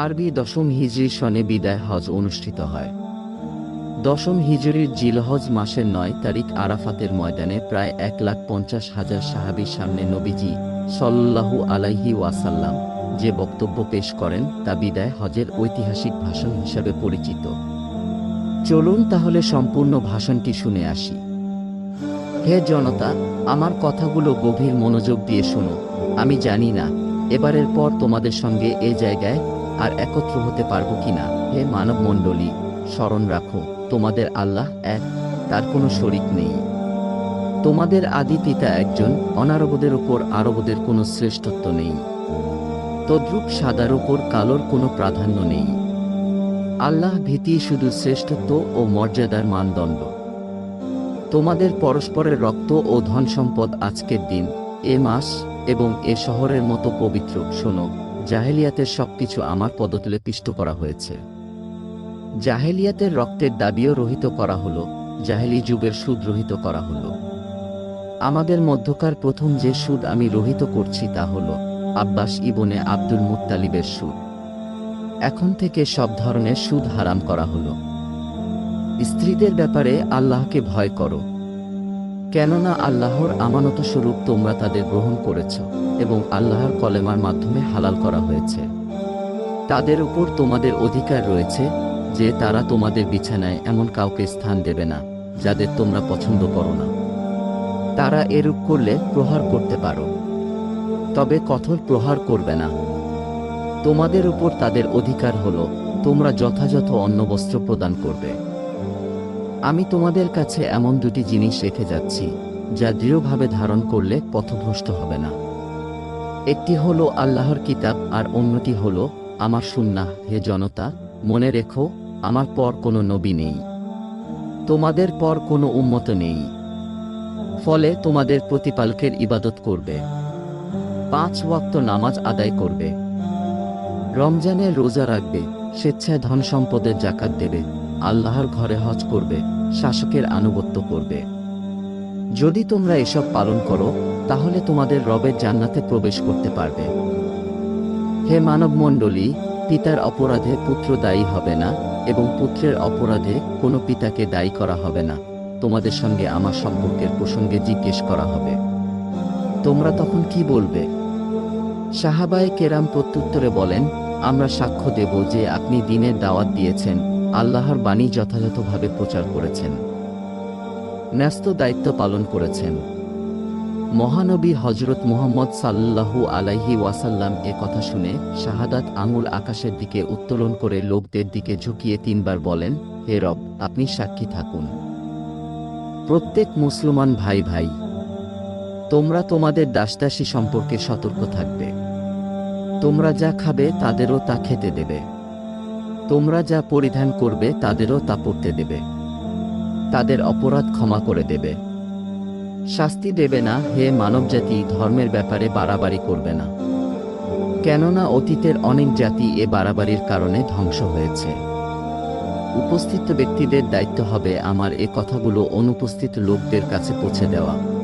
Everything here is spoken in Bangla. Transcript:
আরবি দশম হিজরি সনে বিদায় হজ অনুষ্ঠিত হয়। দশম হিজরির জিলহজ মাসের নয় তারিখ আরাফাতের ময়দানে প্রায় এক লাখ পঞ্চাশ হাজার সাহাবির সামনে নবীজি সল্লাহু আলাইহি ওয়াসাল্লাম যে বক্তব্য পেশ করেন তা বিদায় হজের ঐতিহাসিক ভাষণ হিসাবে পরিচিত। চলুন তাহলে সম্পূর্ণ ভাষণটি শুনে আসি। হে জনতা, আমার কথাগুলো গভীর মনোযোগ দিয়ে শোনো। আমি জানি না, এবারের পর তোমাদের সঙ্গে এ জায়গায় আর একত্র হতে পারব কিনা? হে মানব মণ্ডলী স্মরণ রাখো, তোমাদের আল্লাহ এক, তার কোনো শরিক নেই। তোমাদের আদি পিতা একজন, অনারবদের উপর আরবদের কোনো শ্রেষ্ঠত্ব নেই। তদ্রূপ সাদার উপর কালোর কোনো প্রাধান্য নেই। আল্লাহ ভীতি শুধু শ্রেষ্ঠত্ব ও মর্যাদার মানদণ্ড। তোমাদের পরস্পরের রক্ত ও ধন সম্পদ আজকের দিন, এ মাস এবং এ শহরের মতো পবিত্র, শোনো। জাহেলিয়াতের সবকিছু আমার পদতলে পিষ্ট করা হয়েছে। জাহেলিয়াতের রক্তের দাবিও রহিত করা হলো, জাহেলি যুগের সুদ রহিত করা হলো। আমাদের মধ্যকার প্রথম যে সুদ আমি রহিত করছি তা হলো আব্বাস ইবনে আব্দুল মুত্তালিবের সুদ। এখন থেকে সব ধরনের সুদ হারাম করা হলো। স্ত্রীদের ব্যাপারে আল্লাহকে ভয় করো। কেননা আল্লাহর আমানত স্বরূপ তোমরা তাদের গ্রহণ করেছ এবং আল্লাহর কলেমার মাধ্যমে হালাল করা হয়েছে। তাদের উপর তোমাদের অধিকার রয়েছে যে তারা তোমাদের বিছানায় এমন কাউকে স্থান দেবে না, যাদের তোমরা পছন্দ করো না। তারা এরূপ করলে প্রহার করতে পারো, তবে কঠোর প্রহার করবে না। তোমাদের উপর তাদের অধিকার হলো, তোমরা যথাযথ অন্ন বস্ত্র প্রদান করবে। আমি তোমাদের কাছে এমন দুটি জিনিস রেখে যাচ্ছি, যা দৃঢ়ভাবে ধারণ করলে পথভ্রষ্ট হবে না। একটি হলো আল্লাহর কিতাব, আর অন্যটি হলো আমার সুন্নাহ। হে জনতা, মনে রেখো, আমার পর কোনো নবী নেই। তোমাদের পর কোনো উন্মত নেই। ফলে তোমাদের প্রতিপালকের ইবাদত করবে। পাঁচ ওয়াক্ত নামাজ আদায় করবে। রমজানে রোজা রাখবে। স্বেচ্ছায় ধন সম্পদের জাকাত দেবে। আল্লাহর ঘরে হজ করবে, শাসকের আনুগত্য করবে। যদি তোমরা এসব পালন করো, তাহলে তোমাদের রবের জান্নাতে প্রবেশ করতে পারবে। হে মানব মণ্ডলী পিতার অপরাধে পুত্র দায়ী হবে না এবং পুত্রের অপরাধে কোনো পিতাকে দায়ী করা হবে না। তোমাদের সঙ্গে আমার সম্পর্কের প্রসঙ্গে জিজ্ঞেস করা হবে। তোমরা তখন কি বলবে? সাহাবায়ে কেরাম প্রত্যুত্তরে বলেন, আমরা সাক্ষ্য দেব যে আপনি দিনের দাওয়াত দিয়েছেন আল্লাহর বাণী যথাযথভাবে প্রচার করেছেন। ন্যস্ত দায়িত্ব পালন করেছেন। মহানবী হজরত মুহাম্মদ সাল্লাহু আলাইহি ওয়াসাল্লাম এ কথা শুনে শাহাদাত আঙুল আকাশের দিকে উত্তোলন করে লোকদের দিকে ঝুঁকিয়ে তিনবার বলেন, হে রব, আপনি সাক্ষী থাকুন। প্রত্যেক মুসলমান ভাই ভাই, তোমরা তোমাদের দাসদাসী সম্পর্কে সতর্ক থাকবে। তোমরা যা খাবে তাদেরও তা খেতে দেবে। তোমরা যা পরিধান করবে, তাদেরও তা পড়তে দেবে। তাদের অপরাধ ক্ষমা করে দেবে। শাস্তি দেবে না, হে মানবজাতি, ধর্মের ব্যাপারে বাড়াবাড়ি করবে না। কেননা অতীতের অনেক জাতি এ বাড়াবাড়ির কারণে ধ্বংস হয়েছে। উপস্থিত ব্যক্তিদের দায়িত্ব হবে আমার এ কথাগুলো অনুপস্থিত লোকদের কাছে পৌঁছে দেওয়া।